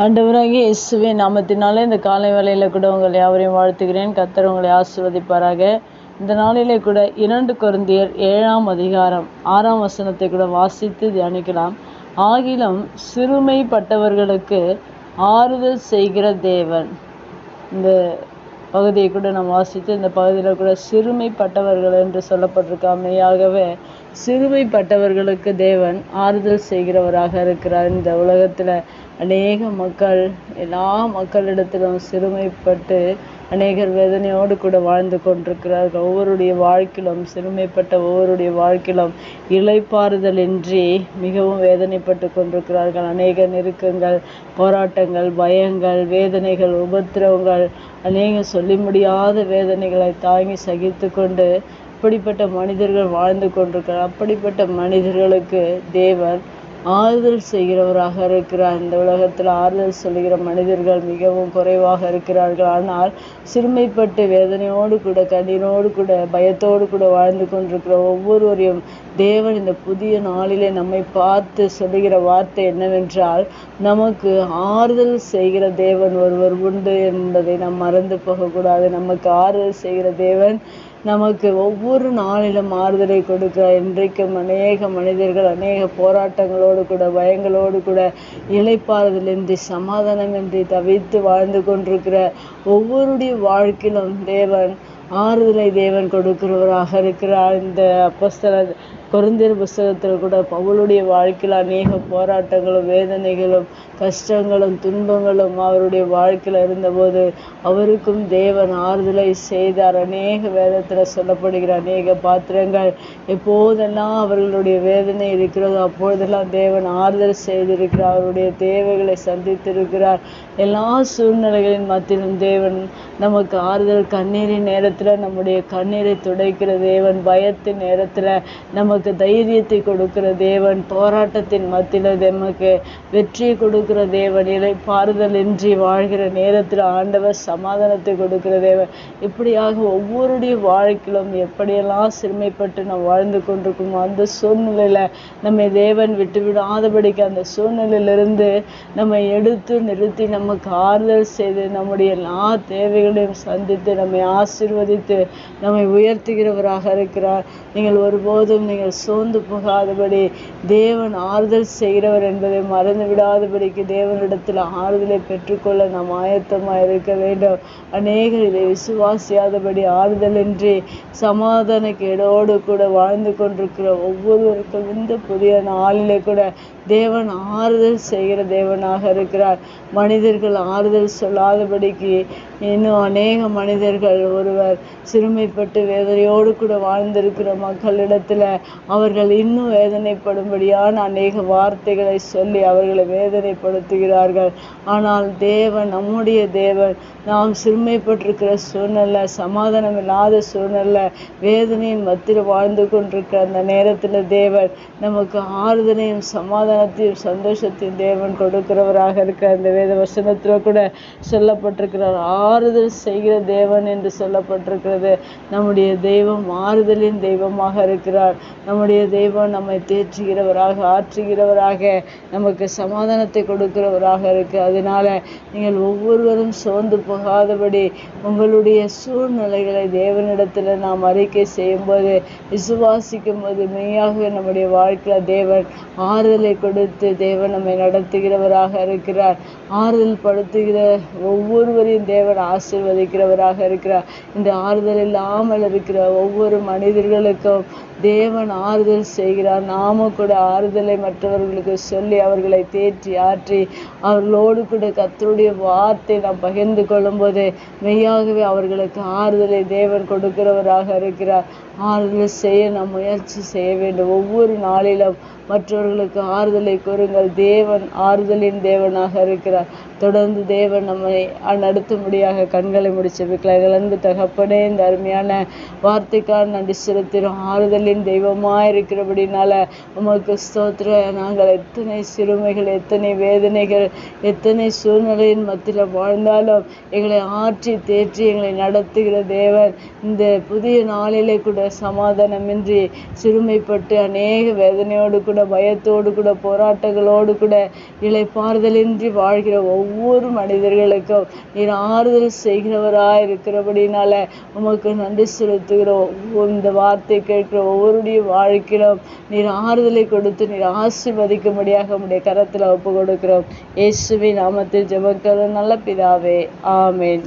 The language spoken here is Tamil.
ஆண்டவராகிய இயேசுவே நாமத்தினாலே இந்த காலை வேளையில் கூட உங்களை யாவரையும் வாழ்த்துகிறேன். கத்தர் உங்களை ஆசிர்வதிப்பாராக. இந்த நாளிலே கூட இரண்டு குருந்தியர் ஏழாம் அதிகாரம் ஆறாம் வசனத்தை கூட வாசித்து தியானிக்கலாம். ஆகிலும் சிறுமைப்பட்டவர்களுக்கு ஆறுதல் செய்கிற தேவன். இந்த பகுதியை கூட நாம் வாசித்து இந்த பகுதியில் கூட சிறுமைப்பட்டவர்கள் என்று சொல்லப்பட்டிருக்காமையாகவே சிறுமைப்பட்டவர்களுக்கு தேவன் ஆறுதல் செய்கிறவராக இருக்கிறார். இந்த உலகத்தில் அநேக மக்கள் எல்லா மக்களிடத்திலும் சிறுமைப்பட்டு அநேகர் வேதனையோடு கூட வாழ்ந்து கொண்டிருக்கிறார்கள். ஒவ்வொருடைய வாழ்க்கையிலும் சிறுமைப்பட்ட ஒவ்வொருடைய வாழ்க்கையிலும் இலைப்பாறுதலின்றி மிகவும் வேதனைப்பட்டு கொண்டிருக்கிறார்கள். அநேக நெருக்கங்கள் போராட்டங்கள் பயங்கள் வேதனைகள் உபத்திரவங்கள் அநேக சொல்லி முடியாத வேதனைகளை தாங்கி சகித்து கொண்டு இப்படிப்பட்ட மனிதர்கள் வாழ்ந்து கொண்டிருக்கிறார். அப்படிப்பட்ட மனிதர்களுக்கு தேவன் ஆறுதல் செய்கிறவராக இருக்கிறார். இந்த உலகத்தில் ஆறுதல் சொல்கிற மனிதர்கள் மிகவும் குறைவாக இருக்கிறார்கள். ஆனால் சிறுமைப்பட்டு வேதனையோடு கூட கண்ணீரோடு கூட பயத்தோடு கூட வாழ்ந்து கொண்டிருக்கிற ஒவ்வொருவரையும் தேவன் இந்த புதிய நாளிலே நம்மை பார்த்து சொல்லுகிற வார்த்தை என்னவென்றால் நமக்கு ஆறுதல் செய்கிற தேவன் ஒருவர் உண்டு என்பதை நாம் மறந்து போகக்கூடாது. நமக்கு ஆறுதல் செய்கிற தேவன் நமக்கு ஒவ்வொரு நாளிலும் ஆறுதலை கொடுக்கிறார். இன்றைக்கும் அநேக மனிதர்கள் அநேக போராட்டங்களோடு கூட பயங்களோடு கூட இழைப்பாறுதலின்றி சமாதானமின்றி தவித்து வாழ்ந்து கொண்டிருக்கிற ஒவ்வொருடைய வாழ்க்கையிலும் தேவன் ஆறுதலை தேவன் கொடுக்கிறவராக இருக்கிறார். இந்த அப்பஸ்தல குருந்தியர் புஸ்தகத்தில் கூட பவுளுடைய வாழ்க்கையில் அநேக போராட்டங்களும் வேதனைகளும் கஷ்டங்களும் துன்பங்களும் அவருடைய வாழ்க்கையில் இருந்தபோது அவருக்கும் தேவன் ஆறுதலை செய்தார். அநேக வேதத்தில் சொல்லப்படுகிற அநேக பாத்திரங்கள் எப்போதெல்லாம் அவர்களுடைய வேதனை இருக்கிறதோ அப்பொழுதெல்லாம் தேவன் ஆறுதல் செய்திருக்கிறார். அவருடைய தேவைகளை சந்தித்திருக்கிறார். எல்லா சூழ்நிலைகளின் மத்தியிலும் தேவன் நமக்கு ஆறுதல் கண்ணீரின் நேரத்தில் நம்முடைய கண்ணீரை துடைக்கிற தேவன் பயத்தின் நேரத்தில் நமக்கு நமக்கு தைரியத்தை கொடுக்கிற தேவன் போராட்டத்தின் மத்தியில் நமக்கு வெற்றியை கொடுக்கிற தேவன் இலை பாறுதல் இன்றி வாழ்கிற நேரத்தில் ஆண்டவர் சமாதானத்தை கொடுக்கிற தேவன். இப்படியாக ஒவ்வொருடைய வாழ்க்கையிலும் எப்படியெல்லாம் சிறுமைப்பட்டு நாம் வாழ்ந்து கொண்டிருக்கோமோ அந்த சூழ்நிலையில் நம்மை தேவன் விட்டு விடாதபடிக்கு அந்த சூழ்நிலையிலிருந்து நம்மை எடுத்து நிறுத்தி நமக்கு ஆறுதல் செய்து நம்முடைய எல்லா தேவைகளையும் சந்தித்து நம்மை ஆசிர்வதித்து நம்மை உயர்த்துகிறவராக இருக்கிறார். நீங்கள் ஒருபோதும் நீங்கள் சோர்ந்து போகாதபடி தேவன் ஆறுதல் செய்கிறவர் என்பதை மறந்து விடாதபடிக்கு தேவனிடத்தில் ஆறுதலை பெற்றுக்கொள்ள நாம் ஆயத்தமாக இருக்க வேண்டும். அநேகர் இதை விசுவாசியாதபடி ஆறுதலின்றி சமாதான கேடோடு கூட வாழ்ந்து கொண்டிருக்கிற ஒவ்வொருவருக்கும் இந்த புதிய நாளிலே கூட தேவன் ஆறுதல் செய்கிற தேவனாக இருக்கிறார். மனிதர்கள் ஆறுதல் சொல்லாதபடிக்கு இன்னும் அநேக மனிதர்கள் ஒருவர் சிறுமைப்பட்டு வேதனையோடு கூட வாழ்ந்திருக்கிற மக்களிடத்தில் அவர்கள் இன்னும் வேதனைப்படும்படியான அநேக வார்த்தைகளை சொல்லி அவர்களை வேதனைப்படுத்துகிறார்கள். ஆனால் தேவன் நம்முடைய தேவன் நாம் சிறுமைப்பட்டிருக்கிற சூழ்நிலை சமாதானம் இல்லாத சூழ்நிலை வேதனையின் மத்தியில் வாழ்ந்து கொண்டிருக்கிற அந்த நேரத்தில் தேவன் நமக்கு ஆறுதலையும் சமாதானத்தையும் சந்தோஷத்தையும் தேவன் கொடுக்கிறவராக இருக்க அந்த வேத வசனத்தில் கூட சொல்லப்பட்டிருக்கிறார். ஆறுதல் செய்கிற தேவன் என்று சொல்லப்பட்டிருக்கிறது. நம்முடைய தெய்வம் ஆறுதலின் தெய்வமாக இருக்கிறார். நம்முடைய தெய்வம் நம்மை தேற்றுகிறவராக ஆற்றுகிறவராக நமக்கு சமாதானத்தை கொடுக்கிறவராக இருக்கு. அதனால நீங்கள் ஒவ்வொருவரும் சோர்ந்து போகாதபடி உங்களுடைய சூழ்நிலைகளை தேவனிடத்தில் நாம் அறிக்கை செய்யும்போது விசுவாசிக்கும் போது மெய்யாக நம்முடைய வாழ்க்கையில் தேவன் ஆறுதலை கொடுத்து தேவன் நம்மை நடத்துகிறவராக இருக்கிறார். ஆறுதல் படுத்துகிற ஒவ்வொருவரையும் தேவன் ஆசிர்வதிக்கிறவராக இருக்கிறார். இந்த ஆறுதல் இல்லாமல் இருக்கிற ஒவ்வொரு மனிதர்களுக்கும் தேவன் ஆறுதல் செய்கிறார். நாம கூட ஆறுதலை மற்றவர்களுக்கு சொல்லி அவர்களை தேற்றி ஆற்றி அவர்களோடு கூட கத்தருடைய வார்த்தை நாம் பகிர்ந்து கொள்ளும்போது மெய்யாகவே அவர்களுக்கு ஆறுதலை தேவன் கொடுக்கிறவராக இருக்கிறார். ஆறுதல் செய்ய நாம் முயற்சி செய்ய வேண்டும். ஒவ்வொரு நாளிலும் மற்றவர்களுக்கு ஆறுதலை கூறுங்கள். தேவன் ஆறுதலின் தேவனாக இருக்கிறார். தொடர்ந்து தேவன் நம்மை நடத்தும்படியாக கண்களை முடிச்சிருக்கிறார்கள் அன்பு தகப்பனே இந்த அருமையான வார்த்தைக்கான நன்றி செலுத்தினோம் ஆறுதலின் தெய்வமாக இருக்கிறபடினால உமக்கு ஸ்தோத்திர நாங்கள் எத்தனை சிறுமைகள் எத்தனை வேதனைகள் எத்தனை சூழ்நிலையின் மத்தியில் வாழ்ந்தாலும் எங்களை ஆற்றி தேற்றி எங்களை நடத்துகிற தேவன் இந்த புதிய நாளிலே கூட சமாதானமின்றி சிறுமைப்பட்டு அநேக வேதனையோடு கூட கூட பயத்தோடு கூட போராட்டங்களோடு கூட இலைப்பாறுதலின்றி வாழ்கிற ஒவ்வொரு மனிதர்களுக்கும் நீர் ஆறுதல் செய்கிறவராக இருக்கிறபடினால உமக்கு நன்றி செலுத்துகிறோம். இந்த வார்த்தை கேட்கிற ஒவ்வொருடைய வாழ்க்கையிலும் நீர் ஆறுதலை கொடுத்து நீர் ஆசிர்வதிக்கும்படியாக உடைய கரத்தில் ஒப்பு கொடுக்கிறோம். இயேசுவின் நாமத்தில் ஜெபக்கிறது நல்ல பிதாவே ஆமேன்.